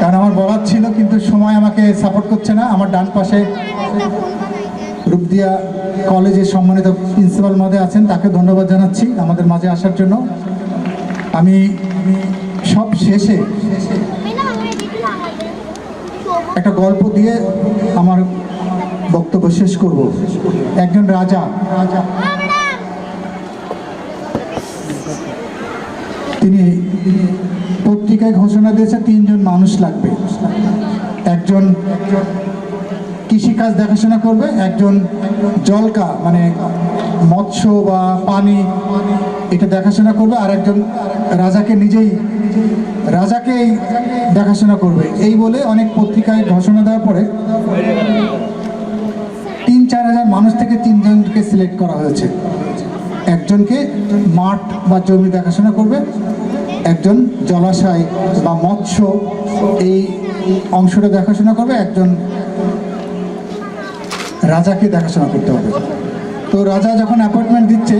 কারণ আমার বলার ছিল, কিন্তু সময় আমাকে সাপোর্ট করছে না। আমার ডান পাশে রূপদিয়া কলেজের সম্মানিত প্রিন্সিপাল মহোদয় আছেন, তাকে ধন্যবাদ জানাচ্ছি আমাদের মাঝে আসার জন্য। আমি সব শেষে একটা গল্প দিয়ে আমার বক্তব্য শেষ করব। একজন রাজা রাজা। তিনি পত্রিকায় ঘোষণা দিয়েছে তিনজন মানুষ লাগবে। একজন কৃষিকাজ দেখাশোনা করবে, একজন জলকা মানে মৎস্য বা পানি এটা দেখাশোনা করবে, আর একজন রাজাকে নিজেই, রাজাকেই দেখাশোনা করবে। এই বলে অনেক পত্রিকায় ঘোষণা দেওয়ার পরে তিন চার হাজার মানুষ থেকে তিনজনকে সিলেক্ট করা হয়েছে। একজনকে মাঠ বা জমি দেখাশোনা করবে, একজন জলাশয় বা মৎস্য এই অংশটা দেখাশোনা করবে, একজন রাজাকে দেখাশোনা করতে হবে। তো রাজা যখন অ্যাপয়েন্টমেন্ট দিচ্ছে,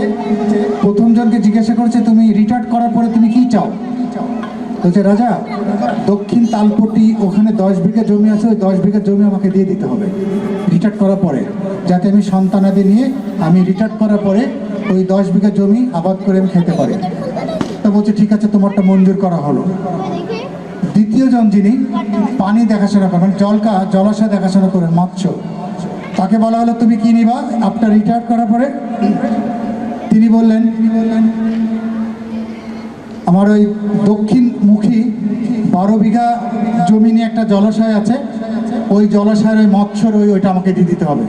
প্রথমজনকে জিজ্ঞাসা করছে, তুমি রিটায়ার্ড করার পরে তুমি কি চাও? বলছে, রাজা, দক্ষিণ তালপট্টি ওখানে দশ বিঘা জমি আছে, ওই দশ বিঘা জমি আমাকে দিয়ে দিতে হবে রিটায়ার্ড করার পরে। যাতে আমি সন্তানাদি নিয়ে আমি রিটায়ার্ড করার পরে ওই দশ বিঘা জমি আবাদ করে আমি খেতে পারি। তা বলছে, ঠিক আছে, তোমারটা মঞ্জুর করা হলো। দ্বিতীয় জন যিনি পানি দেখাশোনা করেন জলকা জলাশয় দেখাশোনা করেন মৎস্য। তাকে বলা হলো, তুমি কি নিবা? আপনার রিটায়ার করার পরে তিনি বললেন তিনি বললেন, আমার ওই দক্ষিণমুখী বারো বিঘা জমি নিয়ে একটা জলাশয় আছে। ওই জলাশয়ের ওই মৎস্যর ওই, ওইটা আমাকে দিয়ে দিতে হবে।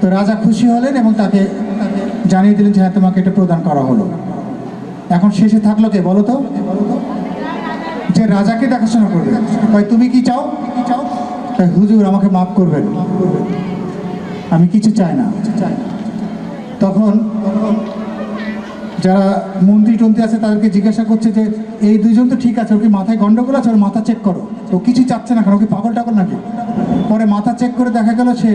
তো রাজা খুশি হলেন এবং তাকে জানিয়ে দিলেন যে হ্যাঁ তোমাকে এটা প্রদান করা হলো। এখন শেষে থাকল কে বলো তো? যে রাজাকে দেখাশোনা করবে। কয়, তুমি কি চাও? কি চাও তাই হুজুর, আমাকে মাফ করবেন। আমি কিছু চাই না। তখন যারা মন্ত্রী টন্ত্রী আছে, তাদেরকে জিজ্ঞাসা করছে যে, এই দুইজন তো ঠিক আছে ওকে মাথায় গন্ডগোল আছে? ওর মাথা চেক করো। ও কিছু চাচ্ছে না কারণ ওকে পাগল টাগল নাকি? পরে মাথা চেক করে দেখা গেল সে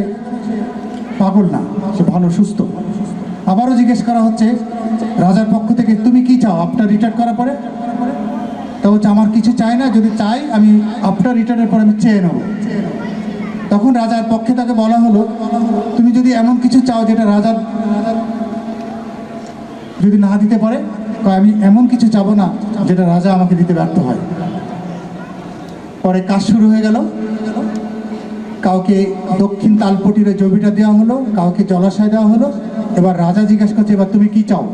পাগল না, সে ভালো, সুস্থ। আবারও জিজ্ঞেস করা হচ্ছে, রাজার পক্ষ থেকে তুমি কি চাও? আপনার রিটায়ার করার পরে? তা হচ্ছে আমার কিছু চাই না, যদি চাই, আমি আফটার রিটার্নের পর আমি চেয়ে নেব। তখন রাজার পক্ষে তাকে বলা হলো, তুমি যদি এমন কিছু চাও যেটা রাজার যদি না দিতে পারে আমি এমন কিছু চাবো না যেটা রাজা আমাকে দিতে ব্যর্থ হয়। পরে কাজ শুরু হয়ে গেল। কাউকে দক্ষিণ তালপটির জমিটা দেওয়া হলো, কাউকে জলাশয় দেওয়া হলো। এবার রাজা জিজ্ঞাসা করছে, এবার তুমি কি চাও?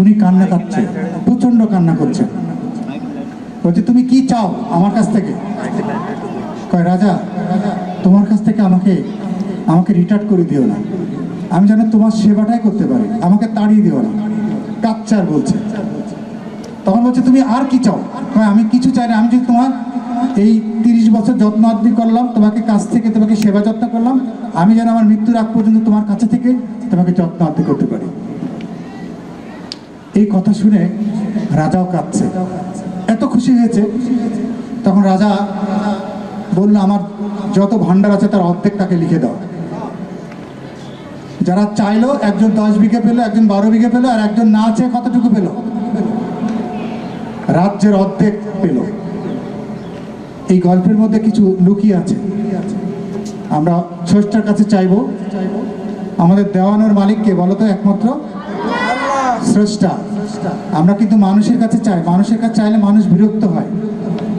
উনি কান্না কাটছে প্রচণ্ড কান্না করছে। বলছে, তুমি কি চাও আমার কাছ থেকে? কয়, রাজা, তোমার কাছ থেকে আমাকে আমাকে রিটায়ার করে দিও না। আমি যেন তোমার সেবাটাই করতে পারি, আমাকে তাড়িয়ে দিও না। কাচ্চার বলছে। তখন বলছে, তুমি আর কি চাও? কয়, আমি কিছু চাই না, আমি যদি তোমার এই তিরিশ বছর যত্ন আদি করলাম, তোমাকে কাছ থেকে তোমাকে সেবা যত্ন করলাম। আমি যেন আমার মৃত্যুর আগ পর্যন্ত তোমার কাছে থেকে তোমাকে যত্ন আদি করতে পারি। এই কথা শুনে রাজাও কাঁদছে। এত খুশি হয়েছে। তখন রাজা বলল, আমার যত ভান্ডার আছে তার অর্ধেক তাকে লিখে দাও। যারা চাইলো, একজন দশ বিঘে পেল, একজন বারো বিঘে পেল, আর একজন না চেয়ে কতটুকু পেল? রাজ্যের অর্ধেক পেল। এই গল্পের মধ্যে কিছু লুকিয়ে আছে। আমরা স্রষ্টার কাছে চাইব, আমাদের দেওয়ানোর মালিককে বলো তো একমাত্র? স্রষ্টা। আমরা কিন্তু মানুষের কাছে চাই, মানুষের কাছে চাইলে মানুষ বিরক্ত হয়,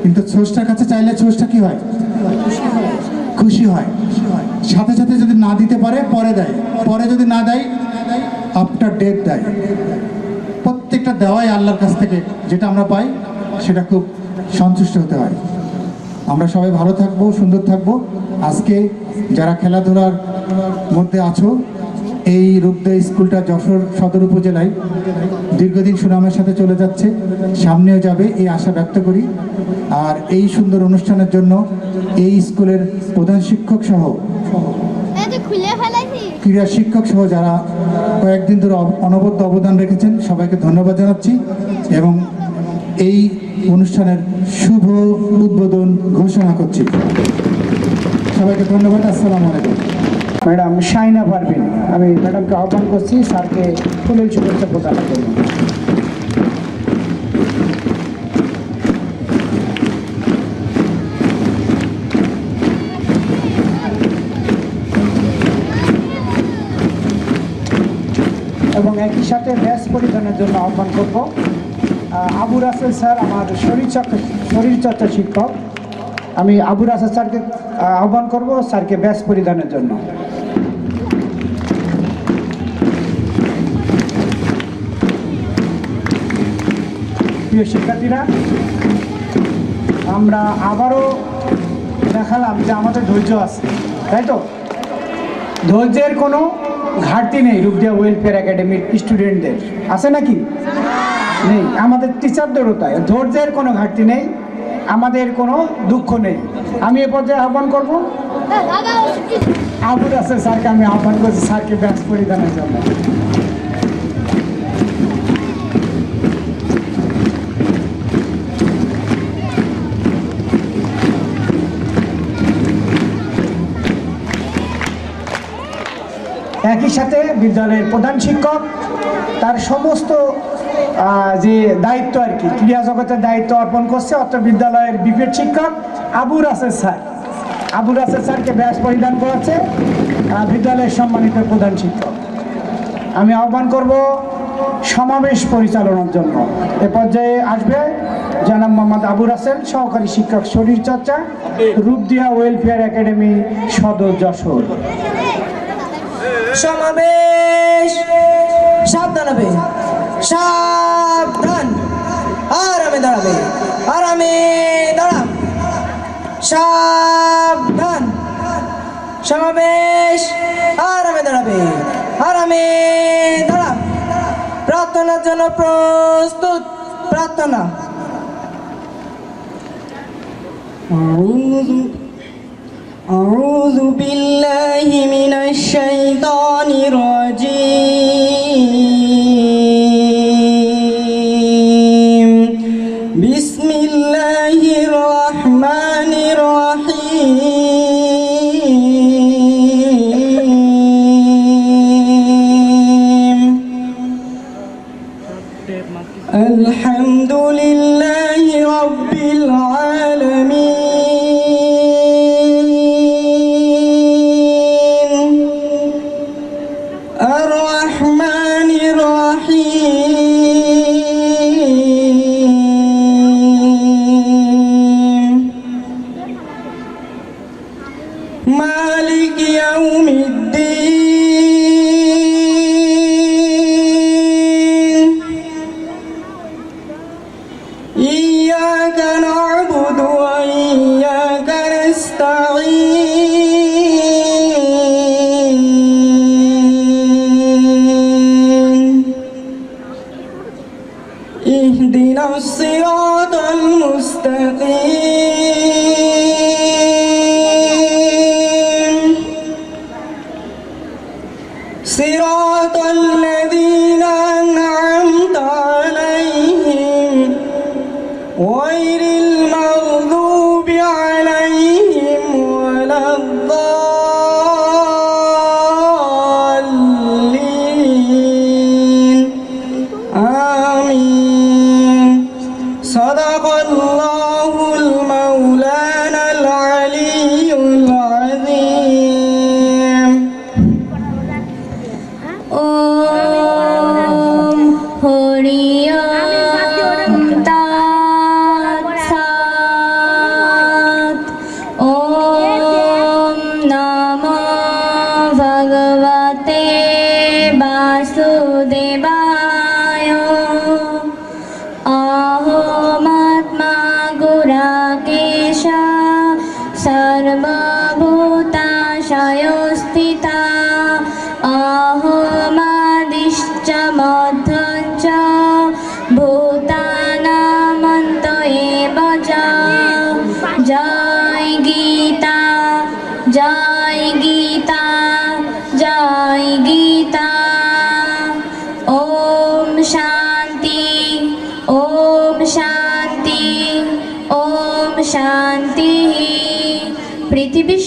কিন্তু স্রষ্টার কাছে চাইলে স্রষ্টা কি হয়? খুশি হয়। সাথে সাথে যদি না দিতে পারে, পরে দেয়। পরে যদি না দেয় আফটার ডেট দেয়। প্রত্যেকটা দেওয়াই আল্লাহর কাছ থেকে যেটা আমরা পাই, সেটা খুব সন্তুষ্ট হতে হয়। আমরা সবাই ভালো থাকব সুন্দর থাকব। আজকে যারা খেলাধুলার মধ্যে আছো এই রূপদা স্কুলটা যশোর সদর উপজেলায় দীর্ঘদিন সুনামের সাথে চলে যাচ্ছে সামনেও যাবে এই আশা ব্যক্ত করি। আর এই সুন্দর অনুষ্ঠানের জন্য এই স্কুলের প্রধান শিক্ষক সহ ক্রীড়া শিক্ষক সহ যারা কয়েকদিন ধরে অনবদ্য অবদান রেখেছেন সবাইকে ধন্যবাদ জানাচ্ছি এবং এই অনুষ্ঠানের শুভ উদ্বোধন ঘোষণা করছি। সবাইকে ধন্যবাদ, আসসালাম আলাইকুম। ম্যাডাম শাইনা পারবেন আমি ম্যাডামকে আহ্বান করছি, স্যারকে ফুলের শুভেচ্ছা প্রদান করব এবং একই সাথে ব্যাস পরিধানের জন্য আহ্বান করব। আবু রাসেল স্যার আমার শরীরচর্চা শরীরচর্চা শিক্ষক। আমি আবু রাসেল স্যারকে আহ্বান করব স্যারকে ব্যাস পরিধানের জন্য। প্রিয় শিক্ষার্থীরা, আমরা আবারও দেখালাম যে আমাদের ধৈর্য আছে, তাই তো? ধৈর্যের কোনো ঘাটতি নেই রূপদিয়া ওয়েলফেয়ার একাডেমির স্টুডেন্টদের আছে নাকি? নেই। আমাদের টিচারদেরও তাই। ধৈর্যের কোনো ঘাটতি নেই। আমাদের কোনো দুঃখ নেই। আমি এ পর্যায়ে আহ্বান করব। আবুল আছে স্যারকে আমি আহ্বান করছি। স্যারকে ব্যাচ পরিধানের জন্য। একই সাথে বিদ্যালয়ের প্রধান শিক্ষক, তার সমস্ত যে দায়িত্ব আর কি ক্রিয়া জগতের দায়িত্ব অর্পণ করছে অর্থ বিদ্যালয়ের বিপেড শিক্ষক আবু রাসের স্যার। আবু রাসের স্যারকে ব্যাস পরিধান করাচ্ছে বিদ্যালয়ের সম্মানিত প্রধান শিক্ষক। আমি আহ্বান করব সমাবেশ পরিচালনার জন্য। এ পর্যায়ে আসবে জনাব মোহাম্মদ আবু রাসেল, সহকারী শিক্ষক শরীরচর্চা রূপদিয়া ওয়েলফেয়ার একাডেমি সদর যশোর। সমাবেশ, সাবধান হবে। সাবধান আরামে দাঁড়াবে আরামে দাঁড়াব সাবধান সমাবেশ আরামে দাঁড়াবে আরামে দাঁড়াব প্রার্থনার জন্য প্রস্তুত প্রার্থনা أعوذ أعوذ بالله من الشيطان الرجيم يوم الدين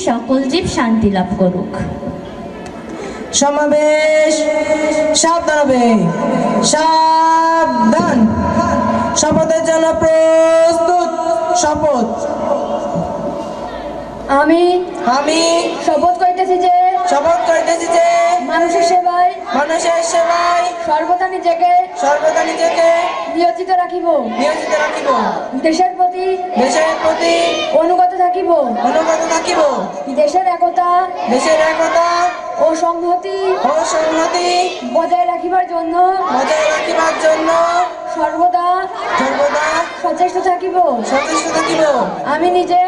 সকল জীব শান্তি লাভ করুক। সমাবেশ সাবধান হবে সাবধান। শপথের জন্য প্রস্তুত শপথ। আমি আমি শপথ শপথ করিতেছি যে মানুষের সেবায় মানুষের সেবায়। সর্বদা নিজেকে সর্বদা নিজেকে নিয়োজিত রাখিব। নিয়োজিত রাখিব। দেশের প্রতি দেশের প্রতি অনুগত থাকিব। অনুগত থাকিব। দেশের একতা দেশের একতা ও সংহতি ও সংহতি বজায় রাখিবার জন্য বজায় রাখিবার জন্য সর্বদা সর্বদা সচেষ্ট থাকিব। সচেষ্ট থাকিব। আমি নিজে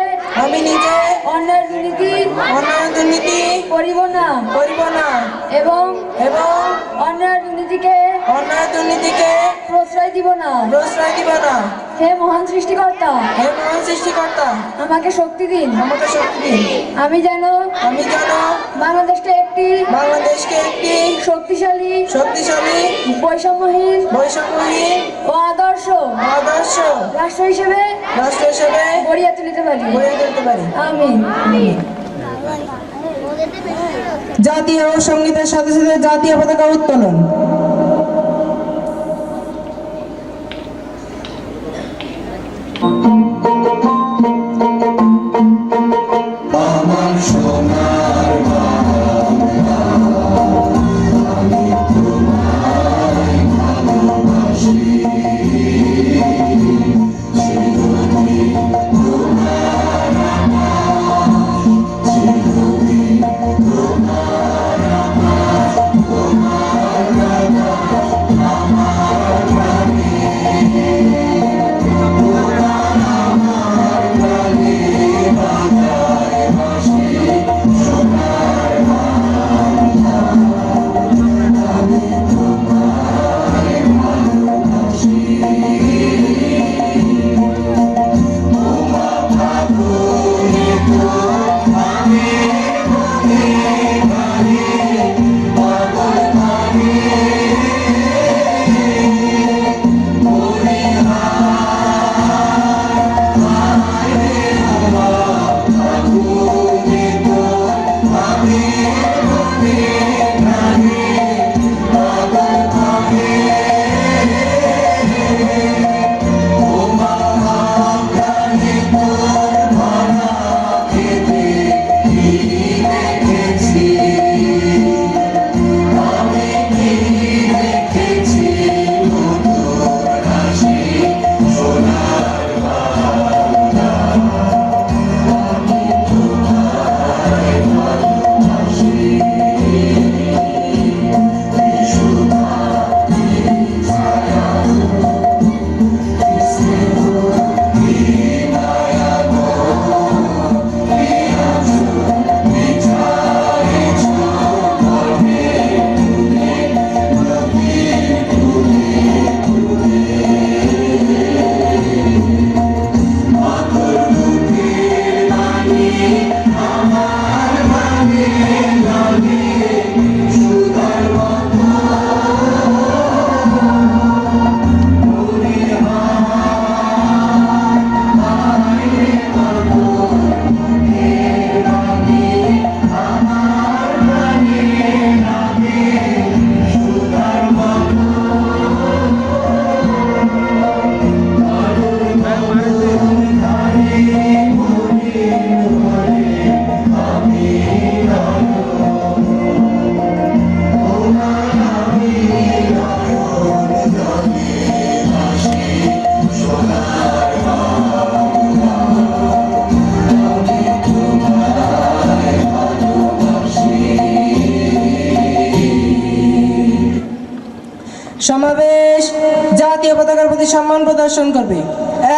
আমি নিজে অন্যের দুর্নীতি অন্যায় দুর্নীতি করিব না। করিব না। এবং এবং অন্যের দুর্নীতিকে অন্যায় দুর্নীতিকে প্রশ্রয় দিব না। প্রশ্রয় দিব না। হে মহান সৃষ্টিকর্তা হে মহান সৃষ্টিকর্তা আমাকে শক্তি দিন। আমাকে শক্তি দিন। আমি যেন আমি যেন বাংলাদেশকে একটি বাংলাদেশকে একটি শক্তিশালী শক্তিশালী বৈষম্যহীন বৈষম্যহীন ও আদর্শ আদর্শ রাষ্ট্র হিসেবে রাষ্ট্র হিসেবে গড়িয়া তুলিতে পারি। গড়ে তুলতে পারি। আমিন। জাতীয় সঙ্গীতের সাথে সাথে জাতীয় পতাকা উত্তোলন।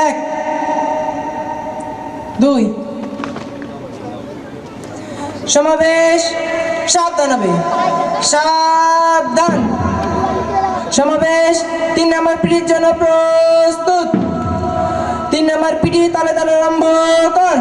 এক, দুই। সমাবেশ সাবধান সাবধান। সমাবেশ তিন নম্বর পিঠির জন্য প্রস্তুত। তিন নম্বর পিটি তালে তালে আরম্ভ কর।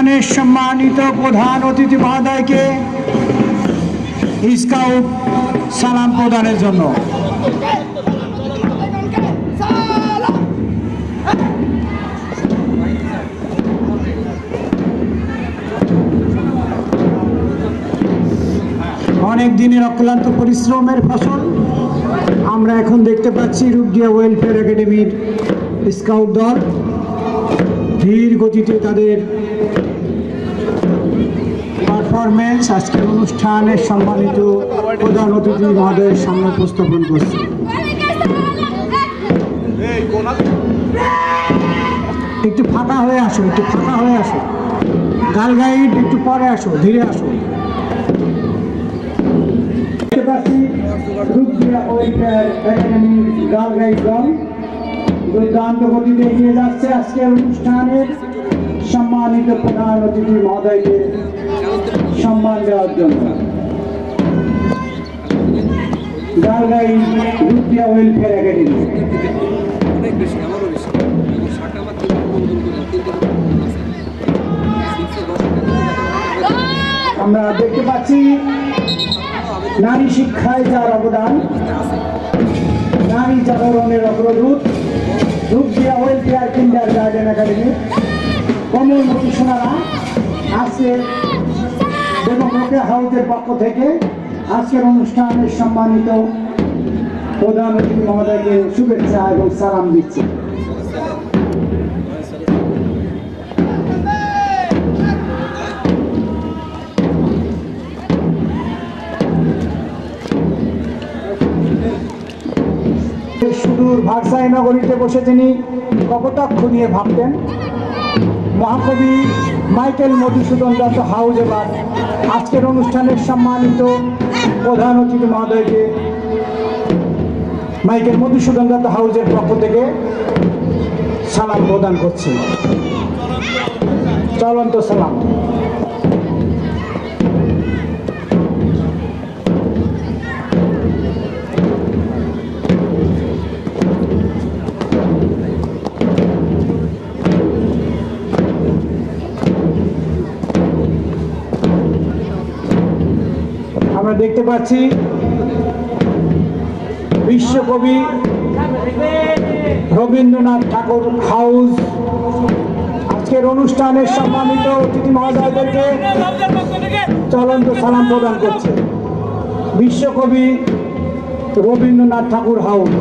অনুষ্ঠানের সম্মানিত প্রধান অতিথি মহোদয়কে স্কাউট সালাম প্রদানের জন্য অনেক দিনের অক্লান্ত পরিশ্রমের ফসল আমরা এখন দেখতে পাচ্ছি রূপদিয়া ওয়েলফেয়ার একাডেমির স্কাউট দল। ধীর গতিতে তাদের পারফরমেন্স আজকের অনুষ্ঠানের সম্মানিত প্রধান অতিথি মহোদয়ের সামনে উপস্থাপন করছে। একটু ফাঁকা হয়ে আসো, একটু ফাঁকা হয়ে আসো। গাল গাইড একটু পরে আসো, ধীরে আসো। সম্মানিত প্রধান অতিথি মহোদয়কে সম্মান দেওয়ার জন্য। গালগাই রুপিয়া ওয়েলফেয়ার একাডেমি আমার দেখতে পাচ্ছি, নারী শিক্ষায় যার অবদান, নারী জাগরণের অগ্রদূত Rupdia welfare kindergarten academy কমলমতি সোনারা আজকে দেবমুখে হাউসের পক্ষ থেকে আজকের অনুষ্ঠানের সম্মানিত প্রধান অতিথি মহোদয়কে শুভেচ্ছা এবং সালাম দিচ্ছে। সুদূর ভারসাই নগরীতে বসে তিনি কপটাক্ষ নিয়ে ভাবতেন। মহাকবি মাইকেল মধুসূদন দত্ত হাউজ এবার আজকের অনুষ্ঠানের সম্মানিত প্রধান অতিথি মহোদয়কে মাইকেল মধুসূদন দত্ত হাউজের পক্ষ থেকে সালাম প্রদান করছি। চলন্ত সালাম। পাচ্ছি। বিশ্বকবি রবীন্দ্রনাথ ঠাকুর হাউস। আজকের অনুষ্ঠানের সম্মানিত অতিথি মহোদয়দেরকে চলন্ত সালাম প্রদান করছে। বিশ্বকবি রবীন্দ্রনাথ ঠাকুর হাউস।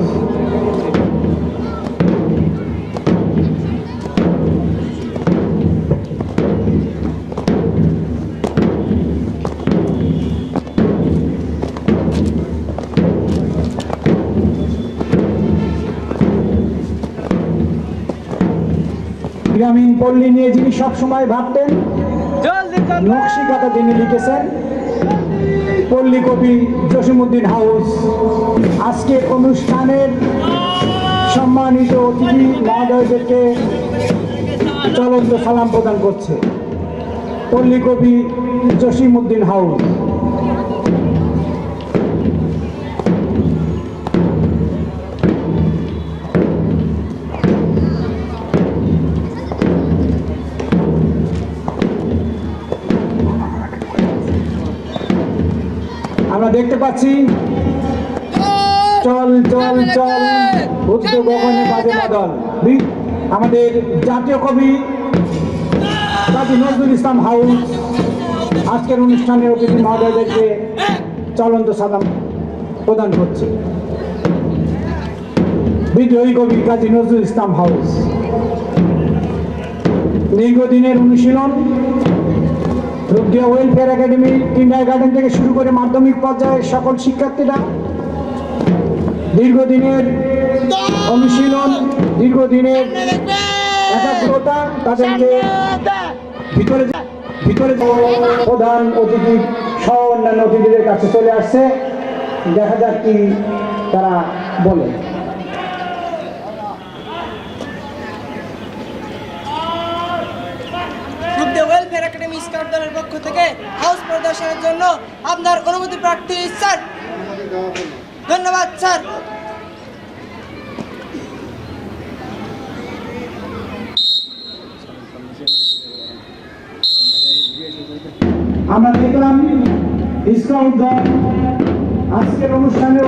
গ্রামীণ পল্লী নিয়ে যিনি সবসময় ভাবতেন নকশিকাতা তিনি লিখেছেন। পল্লী কবি জসিমুদ্দিন হাউস আজকের অনুষ্ঠানের সম্মানিত অতিথি মহোদয়দেরকে চলন্ত সালাম প্রদান করছে। পল্লী কবি জসিমুদ্দিন হাউস। আমরা দেখতে পাচ্ছি। চল চল চল। উচ্চ গগনে বাজে বাদল। আমাদের জাতীয় কবি কাজী নজরুল ইসলাম হাউস আজকের অনুষ্ঠানে অতিথি মহোদয়দেরকে চলন্ত সালাম প্রদান করছে। বিদ্রোহী কবি কাজী নজরুল ইসলাম হাউস। দীর্ঘদিনের অনুশীলন রুগডিয়া ওয়েলফেয়ার একাডেমি কিন্ডার গার্ডেন থেকে শুরু করে মাধ্যমিক পর্যায়ের সকল শিক্ষার্থীরা দীর্ঘদিনের অনুশীলন, দীর্ঘদিনের একাগ্রতা তাদেরকে ভিতরে ভিতরে প্রধান অতিথি সহ অন্যান্য অতিথিদের কাছে চলে আসছে। দেখা যাক কি তারা বলে। ওয়েলফেয়ার একাডেমি স্কাউট দলের পক্ষ থেকে হাউস প্রদর্শনের জন্য আপনার অনুমতি প্রার্থী স্যার। ধন্যবাদ স্যার। আমরা দেখলাম স্কাউট দল আজকের অনুষ্ঠানে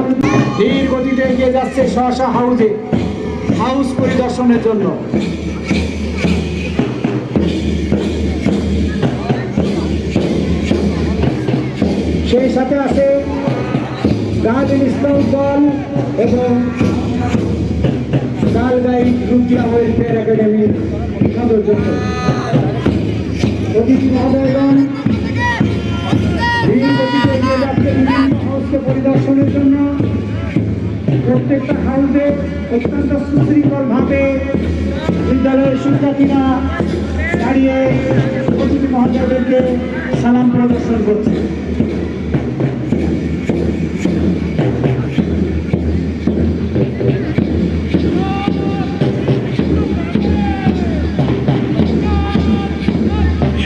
ধীর গতিতে এগিয়ে যাচ্ছে সহসা হাউসে হাউস পরিদর্শনের জন্য। সেই সাথে আছে গার্ডেন স্কাউট দল এবং গার্ল গাইড রুকিয়া ওয়েলফেয়ার একাডেমির সদস্য অতিথি মহোদয়গণ পরিদর্শনের জন্য। প্রত্যেকটা হাউসে অত্যন্ত সুশৃঙ্খল ভাবে বিদ্যালয়ের শিক্ষার্থীরা দাঁড়িয়ে অতিথি মহোদয়দেরকে সালাম প্রদর্শন করছে।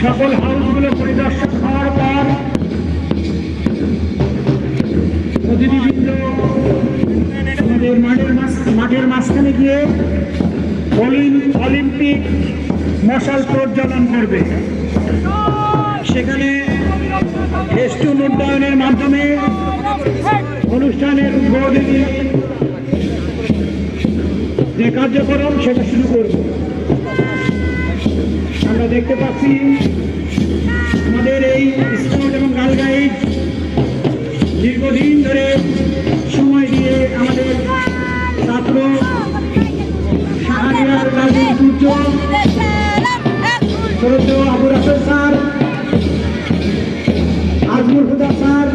সকল হাউসগুলো পরিদর্শন হওয়ার পর প্রতিনিধিবৃন্দ আমাদের মাঠের মাঠের মাঝখানে গিয়ে অলিম্পিক মশাল প্রজ্বলন করবে। সেখানে ফেস্টুন উড্ডয়নের মাধ্যমে অনুষ্ঠানের উদ্বোধনী যে কার্যক্রম সেটা শুরু করবে। আমরা দেখতে পাচ্ছি আমাদের এই স্কাউট এবং গার্ল গাইড দীর্ঘদিন ধরে সময় দিয়ে আমাদের ছাত্র আবুর আসর স্যার হুদা স্যার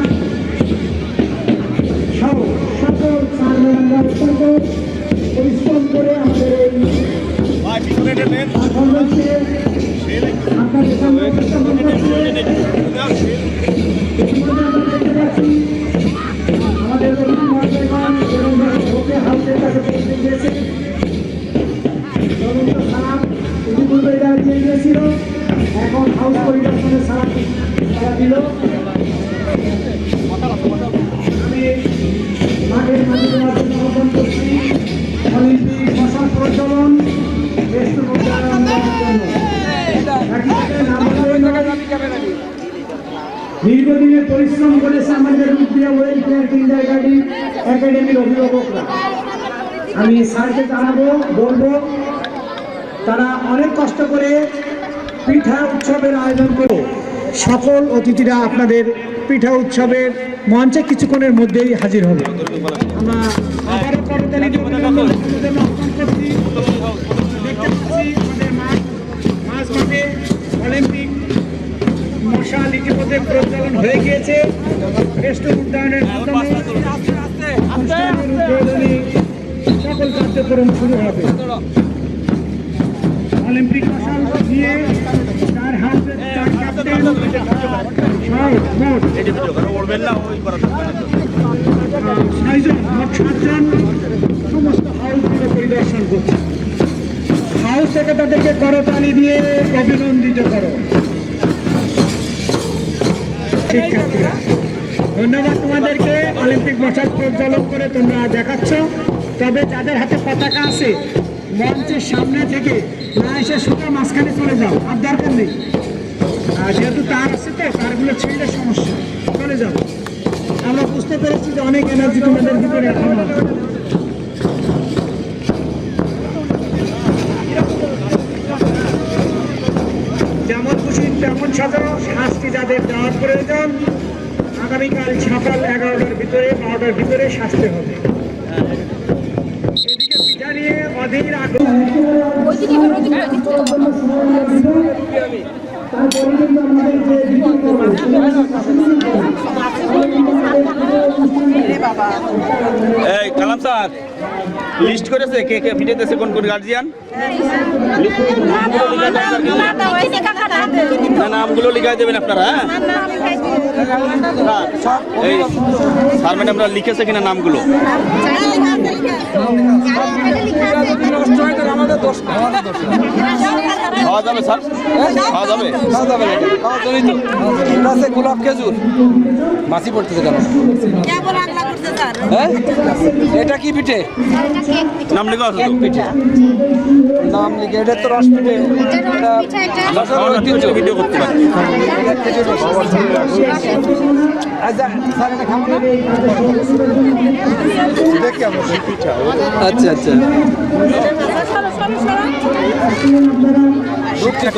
পরিশ্রম করে আমাদের এই এখন হাউস পরিদর্শনের সালাম তারা দিল আমি মাঠের জন্য আহ্বান করছি অলিম্পিক মশাল প্রচলন দীর্ঘদিনের পরিশ্রম করেছে আমাদের রুপিয়া ওয়েলফেয়ার কিন্ডার গার্ডেন একাডেমির অভিভাবকরা। আমি স্যারকে জানাব, বলব, তারা অনেক কষ্ট করে পিঠা উৎসবের আয়োজন করে। সকল অতিথিরা আপনাদের পিঠা উৎসবের মঞ্চে কিছুক্ষণের মধ্যেই হাজির হবে। আমরা প্রজ্বলন হয়ে গিয়েছে। শ্রেষ্ঠ উদ্যানের মাধ্যমে সকল কার্যক্রম শুরু হবে। অলিম্পিক মশাল দিয়ে চার হাত চার ক্যাপ্টেন ছয়জন মোট সাতজন সমস্ত হাউসগুলো পরিদর্শন করছে। হাউস থেকে তাদেরকে করতালি দিয়ে অভিনন্দিত করো। শিক্ষার্থীরা ধন্যবাদ তোমাদেরকে। অলিম্পিক মশাল প্রজ্বলন করে তোমরা দেখাচ্ছ। তবে যাদের হাতে পতাকা আছে, মঞ্চের সামনে থেকে না এসে সোজা মাঝখানে চলে যাও। আর দরকার নেই। আর যেহেতু তার আছে তো, তারগুলো ছিঁড়লে সমস্যা চলে যাও। আমরা বুঝতে পেরেছি যে অনেক এনার্জি তোমাদের ভিতরে এখন তেমন সাজানো শাস্তি যাদের দেওয়ার প্রয়োজন, আগামীকাল সকাল এগারোটার ভিতরে, বারোটার ভিতরে শাস্তি হবে। এদিকে পিঠা অধীর আগ্রহ এই, কালাম স্যার লিস্ট করেছে কে কে ভিডিওতেছে কোন কোন গার্জিয়ান নামগুলো লিখাই দেবেন আপনারা হ্যাঁ? এই, স্যার ম্যাডামরা লিখেছে কিনা নামগুলো। খাওয়া যাবে, স্যার? খাওয়া যাবে। খাওয়া যাবে না কেন? খাওয়ার তো এটা আছে গোলাপ খেজুর মাছি পড়তেছে কেন হ্যাঁ এটা কি পিঠে নাম লেখা আছে পিঠে নাম লিখে এটা তো রস পিঠে এটা যশোরের ঐতিহ্য ভিডিও করতে পারি। আচ্ছা? আচ্ছা আচ্ছা দুঃখিত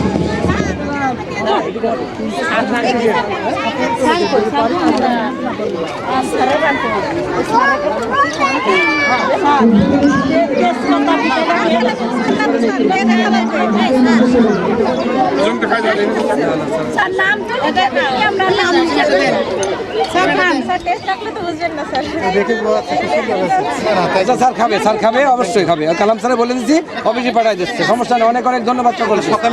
আচ্ছা স্যার খাবে স্যার খাবে, অবশ্যই খাবে। কালাম স্যারে বলে দিচ্ছি অফিসে পাঠাই দিচ্ছে। সমস্যা নেই, অনেক অনেক ধন্যবাদ, সকলকে।